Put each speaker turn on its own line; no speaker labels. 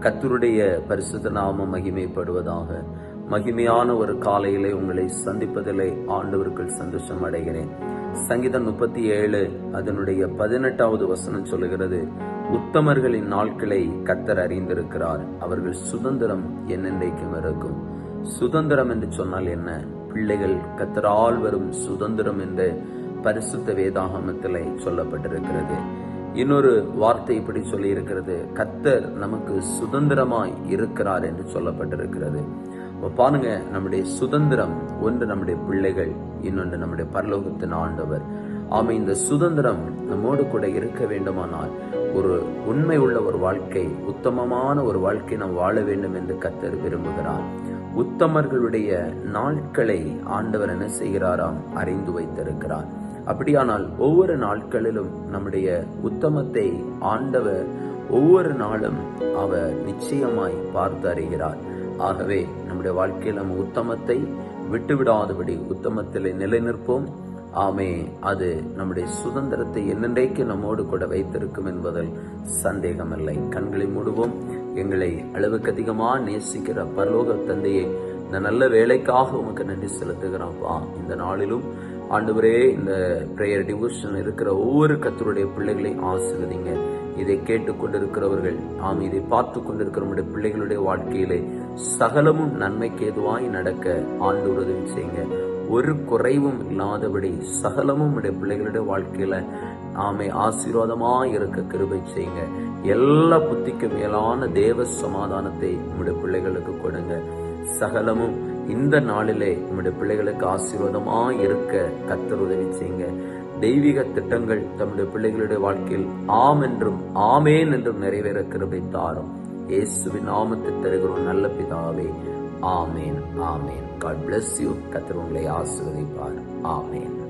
கத்தருடைய பரிசுத்த நாமம் மகிமைப்படுவதாக. மகிமையான ஒரு காலையிலே உங்களை சந்திப்பதிலே ஆண்டவர்கள் சந்தோஷம் அடைகிறேன். சங்கீதம் முப்பத்தி ஏழு அதனுடைய பதினெட்டாவது வசனம் சொல்லுகிறது உத்தமர்களின் நாட்களை கத்தர் அறிந்திருக்கிறார். அவர்கள் சுதந்திரம் என்னென்றைக்கும் இருக்கும். சுதந்திரம் என்று சொன்னால் என்ன? பிள்ளைகள் கத்தரால் வரும் சுதந்திரம் என்று பரிசுத்த வேதாகமத்திலே சொல்லப்பட்டிருக்கிறது. இன்னொரு வார்த்தை இப்படி சொல்லி இருக்கிறது கத்தர் நமக்கு சுதந்திரமாய் இருக்கிறார் என்று சொல்லப்பட்டிருக்கிறது. பாருங்க நம்முடைய சுதந்திரம் ஒன்று நம்முடைய பிள்ளைகள் இன்னொன்று நம்முடைய பரலோகத்தின் ஆண்டவர். ஆமை இந்த சுதந்திரம் நம்மோடு கூட இருக்க வேண்டுமானால் ஒரு உண்மை உள்ள ஒரு வாழ்க்கை உத்தமமான ஒரு வாழ்க்கை நாம் வாழ வேண்டும் என்று கத்தர் விரும்புகிறார். உத்தமர்களுடைய நாட்களை ஆண்டவர் என்ன செய்கிறாராம்? அறிந்து வைத்திருக்கிறார். அப்படியானால் ஒவ்வொரு நாட்களிலும் நம்முடைய உத்தமத்தை ஆண்டவர் ஒவ்வொரு நாளும் அவர் நிச்சயமாய் பார்த்து அறிகிறார். ஆகவே நம்முடைய வாழ்க்கையில் நம்ம உத்தமத்தை விட்டுவிடாதபடி உத்தமத்தில் நிலைநிற்போம். ஆமே அது நம்முடைய சுதந்திரத்தை என்னென்றைக்கு நம்மோடு கூட வைத்திருக்கும் என்பதில் சந்தேகமில்லை. கண்களை மூடுவோம். எங்களை அளவுக்கு அதிகமாக நேசிக்கிற பரலோக தந்தையை இந்த நல்ல வேலைக்காக உமக்கு நன்றி செலுத்துகிறோம்ப்பா இந்த நாளிலும் ஆண்டவரே இந்த ப்ரேயர் டிவோஷன் இருக்கிற ஒவ்வொரு கத்தருடைய பிள்ளைகளையும் ஆசிர்வதிங்க. இதை கேட்டுக்கொண்டிருக்கிறவர்கள் ஆம் இதை பார்த்து கொண்டிருக்கிறவங்களுடைய பிள்ளைகளுடைய வாழ்க்கையிலே சகலமும் நன்மைக்கு எதுவாய் நடக்க ஆண்டு உதவி செய்யுங்க. ஒரு குறைவும் இல்லாதபடி சகலமும் உடைய பிள்ளைகளுடைய வாழ்க்கையில ஆமை ஆசீர்வாதமா இருக்க கிருபை செய்யுங்க. எல்லா புத்திக்கு மேலான தேவ சமாதானத்தை உங்களுடைய பிள்ளைகளுக்கு கொடுங்க. சகலமும் இந்த நாளிலே நம்முடைய பிள்ளைகளுக்கு ஆசீர்வாதமாக இருக்க கத்தர் உதவி செய்யுங்க. தெய்வீக திட்டங்கள் தம்முடைய பிள்ளைகளுடைய வாழ்க்கையில் ஆம் என்றும் ஆமேன் என்றும் நிறைவேற கிருபை தாரும். இயேசுவின் நாமத்தில் தருகிறோம் நல்ல பிதாவே. ஆமேன் ஆமேன். காட் பிளஸ் யூ கத்தர் உங்களை ஆசீர்வதிப்பார். ஆமேன்.